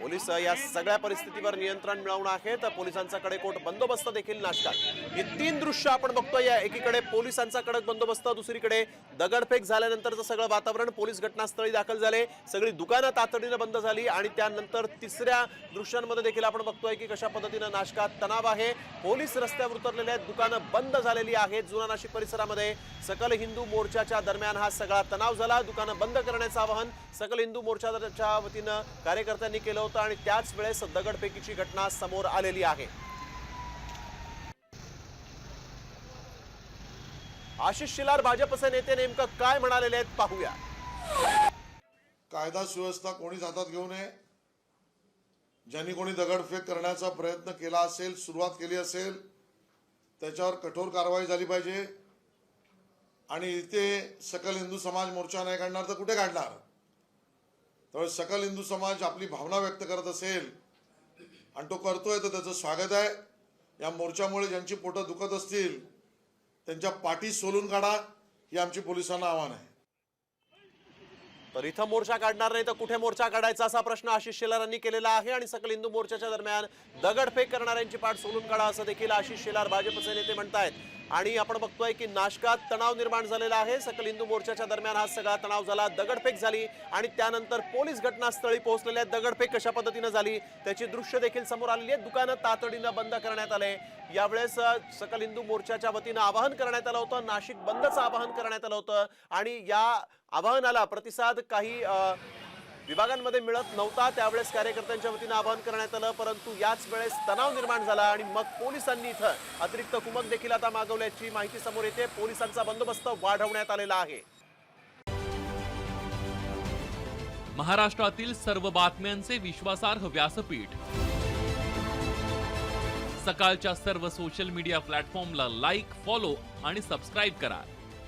Police या सगळ्या परिस्थितीवर नियंत्रण मिळवणं आहे. तर पोलिसांचा कडेकोट बंदोबस्त देखील नाशकात ही तीन दृश्य आपण बघतोय. या एकीकडे पोलिसांचा कडक बंदोबस्त दुसरीकडे दगडफेक झाल्यानंतरचं सगळं वातावरण पोलीस घटनास्थळी दाखल झाले. सगळी दुकानं तातडीनं बंद झाली आणि त्यानंतर तिसऱ्या दृश्यांमध्ये देखील आपण बघतोय की कशा पद्धतीनं नाशकात तणाव आहे. पोलीस रस्त्यावर उतरलेले आहेत. दुकानं बंद झालेली आहेत. जुना नाशिक परिसरामध्ये सकल हिंदू मोर्चाच्या दरम्यान हा सगळा तणाव झाला. दुकानं बंद करण्याचं आवाहन सकल हिंदू मोर्चाच्या वतीनं कार्यकर्त्यांनी केलं होतं आणि त्याच वेळेस दगडफेकीची घटना समोर आलेली आहे. आशिष शिलार भाजपचे नेते नेमकं काय म्हणालेले आहेत पाहूया. कायदा सुव्यवस्था कोणीच हातात घेऊ नये. ज्यांनी कोणी दगडफेक करण्याचा प्रयत्न केला असेल सुरुवात केली असेल त्याच्यावर कठोर कारवाई झाली पाहिजे. आणि इथे सकल हिंदू समाज मोर्चा नाही काढणार तर कुठे काढणार? त्यामुळे सकल हिंदू समाज आपली भावना व्यक्त करत असेल आणि तो करतोय तर त्याचं स्वागत आहे. या मोर्चामुळे ज्यांची पोटं दुखत असतील त्यांच्या पाठी सोलून काढा ही आमची पोलिसांना आव्हान आहे. तर इथं मोर्चा काढणार नाही तर कुठे मोर्चा काढायचा असा प्रश्न आशिष शेलार यांनी केलेला आहे आणि सकल हिंदू मोर्चाच्या दरम्यान दगडफेक करणाऱ्यांची पाठ सोडून काढा असं देखील आशिष शेलार भाजपचे नेते म्हणतायत. आणि आपण बघतोय की नाशकात तणाव निर्माण झालेला आहे. सकल हिंदू मोर्चाच्या दरम्यान हा सगळा तणाव झाला दगडफेक झाली आणि त्यानंतर पोलीस घटनास्थळी पोहोचलेल्या दगडफेक कशा पद्धतीनं झाली त्याची दृश्य देखील समोर आलेली आहेत. दुकानं तातडीनं बंद करण्यात आले. यावेळेस सकल हिंदू मोर्चाच्या वतीनं आवाहन करण्यात आलं होतं. नाशिक बंदचं आवाहन करण्यात आलं होतं. आणि या आवाहनाला प्रतिसाद काही विभागांमध्ये मिळत नव्हता. त्यावेळेस कार्यकर्त्यांच्या वतीनं आवाहन करण्यात आलं परंतु याच वेळेस तणाव निर्माण झाला आणि मग पोलिसांनी इथं अतिरिक्त कुमक देखील आता मागवल्याची माहिती समोर येते. पोलिसांचा बंदोबस्त वाढवण्यात आलेला आहे. महाराष्ट्रातील सर्व बातम्यांचे विश्वासार्ह व्यासपीठ. सकाळच्या सर्व सोशल मीडिया प्लॅटफॉर्मला लाईक फॉलो आणि सबस्क्राईब करा.